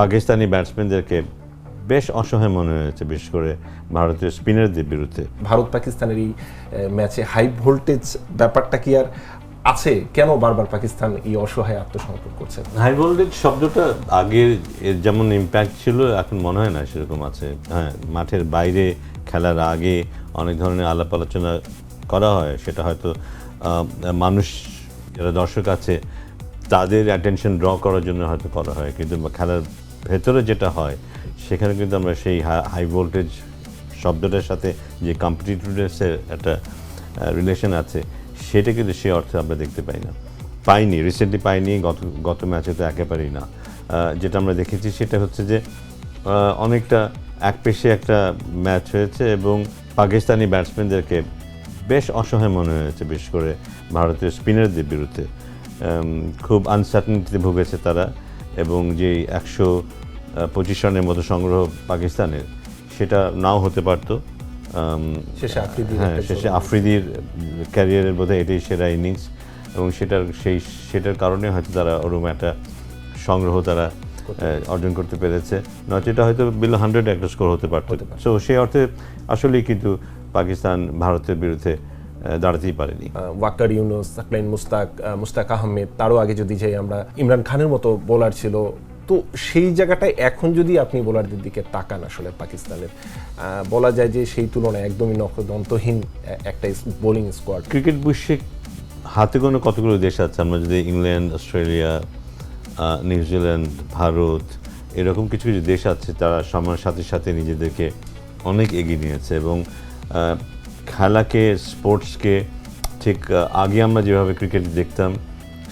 পাকিস্তানি ব্যাটসম্যানদেরকে বেশ অসহায় মনে হয়েছে বিশেষ করে ভারতীয় স্পিনারদের বিরুদ্ধে। ভারত পাকিস্তানের এই ম্যাচে হাই ভোল্টেজ ব্যাপারটা কি আর আছে? কেন বারবার পাকিস্তান এই অসহায় আত্মসমর্পণ করছে? হাই ভোল্টেজ শব্দটা আগে যেমন ইম্প্যাক্ট ছিল এখন মনে হয় না সেরকম আছে। হ্যাঁ মাঠের বাইরে খেলার আগে অনেক ধরনের আলাপ আলোচনা করা হয় সেটা হয়তো মানুষ যারা দর্শক আছে তাদের অ্যাটেনশন ড্র করার জন্য হয়তো করা হয় কিন্তু খেলার ভেতরে যেটা হয়, সেখানে কিন্তু আমরা সেই হাই ভোল্টেজ শব্দটার সাথে যে কম্পিটিটিভনেসের একটা রিলেশন আছে, সেটা কিন্তু সে অর্থে আমরা দেখতে পাই না। পাইনি রিসেন্টলি পাইনি, গত গত ম্যাচে তো একেবারেই না। যেটা আমরা দেখেছি সেটা হচ্ছে যে অনেকটা এক পেশে একটা ম্যাচ হয়েছে এবং পাকিস্তানি ব্যাটসম্যানদেরকে বেশ অসহায় মনে হয়েছে, বিশেষ করে ভারতীয় স্পিনারদের বিরুদ্ধে। খুব আনসার্টনিটিতে ভুগেছে তারা। এবং যে একশো পঁচিশ রানের মতো সংগ্রহ পাকিস্তানের সেটা নাও হতে পারতো। হ্যাঁ শেষে আফ্রিদির ক্যারিয়ারের বোধহয় এটাই সেরা ইনিংস। এবং সেটার সেই সেটার কারণে হয়তো তারা ওরকম একটা সংগ্রহ তারা অর্জন করতে পেরেছে। নয়তো এটা হয়তো বিলো হান্ড্রেড একটা স্কোর হতে পারতো। সো সেই অর্থে আসলেই কিন্তু পাকিস্তান ভারতের বিরুদ্ধে দাঁড়াতেই পারেনি। আহ, ওয়াকার ইউনুস সাকলাইন মুস্তাক মুস্তাক আহমেদ তারও আগে যদি যাই আমরা ইমরান খানের মতো বোলার ছিল তো সেই জায়গাটায় এখন যদি আপনি বোলারদের দিকে তাকান আসলে পাকিস্তানের বলা যায় যে সেই তুলনায় একদমই নখদন্তহীন একটা বোলিং স্কোয়াড ক্রিকেট বিশ্বে হাতে গোনা কতগুলো দেশ আছে? আমরা যদি ইংল্যান্ড অস্ট্রেলিয়া নিউজিল্যান্ড ভারত এরকম কিছু কিছু দেশ আছে তারা সময়ের সাথে সাথে নিজেদেরকে অনেক এগিয়ে নিয়েছে এবং খেলাকে, স্পোর্টসকে, ঠিক আগে আমরা যেভাবে ক্রিকেট দেখতাম,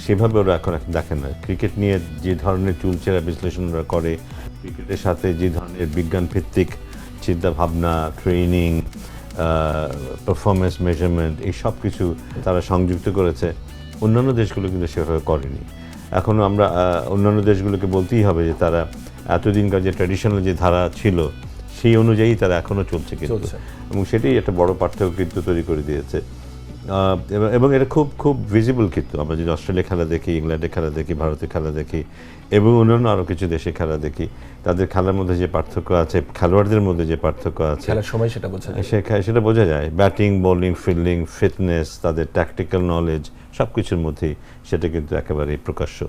সেভাবে ওরা এখন দেখে না। ক্রিকেট নিয়ে যে ধরনের চুলচেরা বিশ্লেষণ ওরা করে, ক্রিকেটের সাথে যে ধরনের বিজ্ঞান ভিত্তিক চিন্তা ট্রেনিং পারফরমেন্স মেজারমেন্ট এই সব কিছু তারা সংযুক্ত করেছে, অন্যান্য দেশগুলো কিন্তু সেভাবে করেনি। এখনও আমরা অন্যান্য দেশগুলোকে বলতেই হবে যে তারা এতদিনকার যে ট্র্যাডিশনাল যে ধারা ছিল সেই অনুযায়ী তারা এখনও চলছে কিন্তু। এবং সেটাই একটা বড় পার্থক্য কিন্তু তৈরি করে দিয়েছে। এবং- এটা খুব খুব ভিজিবল কিন্তু। আমরা যদি অস্ট্রেলিয়া খেলা দেখি ইংল্যান্ডে খেলা দেখি ভারতে খেলা দেখি এবং অন্যান্য আরও কিছু দেশে খেলা দেখি তাদের খেলার মধ্যে যে পার্থক্য আছে খেলোয়াড়দের মধ্যে যে পার্থক্য আছে সময় সেটা বোঝা যায়। সেটা বোঝা যায়। ব্যাটিং বোলিং ফিল্ডিং ফিটনেস তাদের ট্যাকটিক্যাল নলেজ সব কিছুর মধ্যেই সেটা কিন্তু একেবারেই প্রকাশ্য।